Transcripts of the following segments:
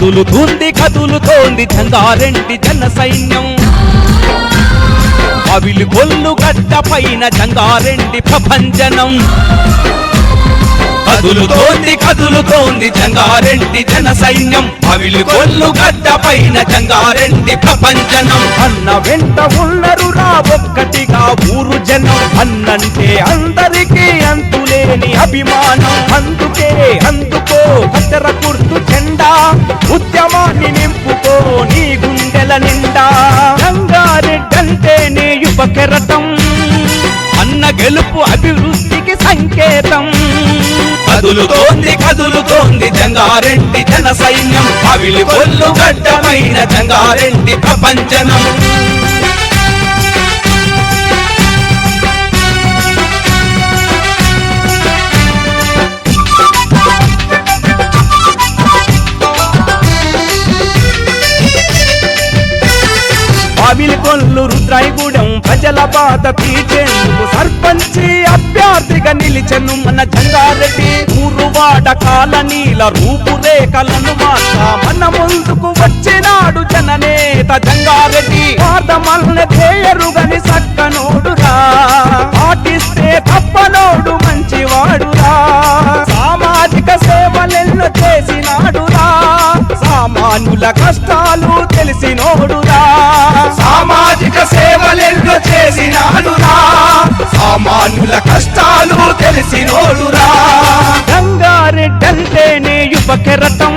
కదులుతుంది కదులుతోంది జంగారెండి జన సైన్యం. అవిలు కొల్లు గడ్డ పైన జంగారెడ్డి ప్రపంచనం కదులుతోంది కదులుతోంది జంగారెండి జన సైన్యం. అవిలు కొల్లు గడ్డ పైన జంగారెండి ప్రపంచనం అన్న వెంట ఉన్నరు రా ఒక్కటిగా ఊరు జనం. అన్నంటే అందరికీ అంతులేని అభిమానం. అందుకే అందుకో కత్తెర కుర్తు ఉద్యమాన్ని నింపుకో నీ గుండెల నిండా. రంగారెడ్డంటే నీ అన్న గెలుపు అభివృద్ధికి సంకేతం. కదులుతోంది కదులుతోంది జంగారెడ్డి జన సైన్యం. అవిలి కొల్లు గడ్డమైన జంగారెడ్డి ప్రపంచనం. అవిలి కొల్లు రుద్రాయిగూడెం ప్రజల బాధ తీర్చేందుకు సర్పంచి అభ్యర్థిగా నిలిచెను మన జంగారెడ్డి. ఊరువాడ కాలనీల రూపురేఖలను మార్చ. మన ముందుకు వచ్చినాడు జననేత జంగారెడ్డి. పాదమల్ని చేయరుగని సక్కనోడురా. పాటిస్తే తప్పనోడు మంచివాడురా. సామాజిక సేవలెన్నో చేసినాడురా. సామాన్యుల కష్టాలు తెలిసినోడురా. చేసినాడురా సామాన్యుల కష్టాలు తెలిసినోడురా. గంగారెడ్డంటేనే యువ కెరటం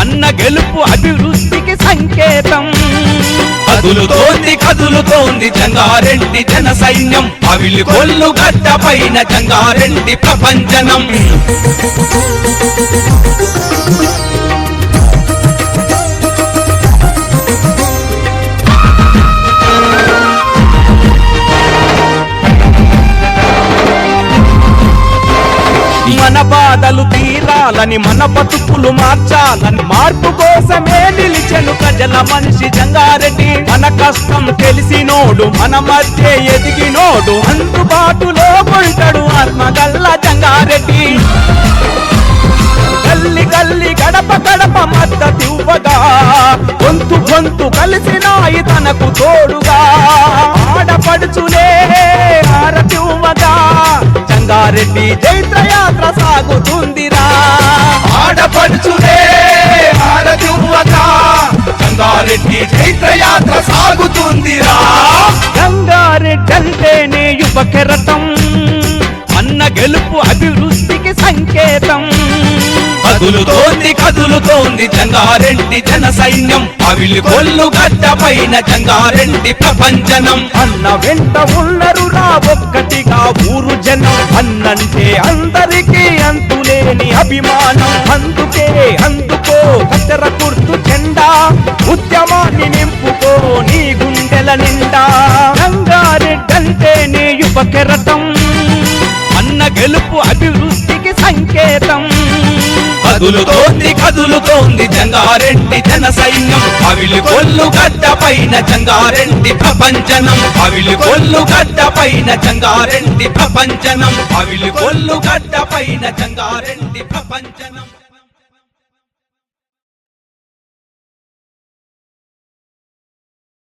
అన్న గెలుపు అభివృద్ధికి సంకేతం. కదులుతోంది కదులుతోంది జంగారెడ్డి జన సైన్యం. అవిలి కొల్లు గడ్డ పైన జంగారెడ్డి ప్రపంచనం. మన బాధలు తీరాలని మన బతుకులు మార్చాలని. మార్పు కోసమే నిలిచెను ప్రజల మనిషి జంగారెడ్డి. మన కష్టం తెలిసినోడు మన మధ్య ఎదిగినోడు. అందుబాటులో ఉంటాడు ఆత్మగల్ల జంగారెడ్డి. గల్లి గల్లి గడప గడప మద్దతివ్వగా గొంతు గొంతు కలిసినాయి తనకు తోడుగా. ఆడపడుచులే ఆరతివ్వగా. జంగారెడ్డి చైత్ర సాగుతుందిరా ఆడపడుచులే సాగుతుందిరా. గంగారెడ్డి అంటేనే యువ కెరటం అన్న గెలుపు అభివృద్ధికి సంకేతం కదులుతోంది కదులుతోంది జంగారెడ్డి జన సైన్యం. అవిలి కొల్లు గడ్డ పైన జంగారెడ్డి ప్రపంచనం అన్న వెంట ఉన్నరు రా ఒక్కటిగా ఊరు జనం. అన్నంటే అందరికీ అంతులేని అభిమానం. అందుకే అందుకో కత్తెర కుర్తు జెండా ఉద్యమాన్ని నింపుకో నీ గుండెల నిండా. రంగారెడ్డంటే నీ యువ కెరటం. అన్న గెలుపు అభివృద్ధికి సంకేతం. కదులుతోంది కదులుతోంది జంగారెడ్డి జన సైన్యం. అవిలు కొల్లు గడ్డ పైన జంగారెడ్డి ప్రపంచనం. అవిలు కొల్లు గడ్డ పైన జంగారెడ్డి ప్రపంచనం. అవిలు కొల్లు గడ్డ పైన జంగారెడ్డి ప్రపంచనం.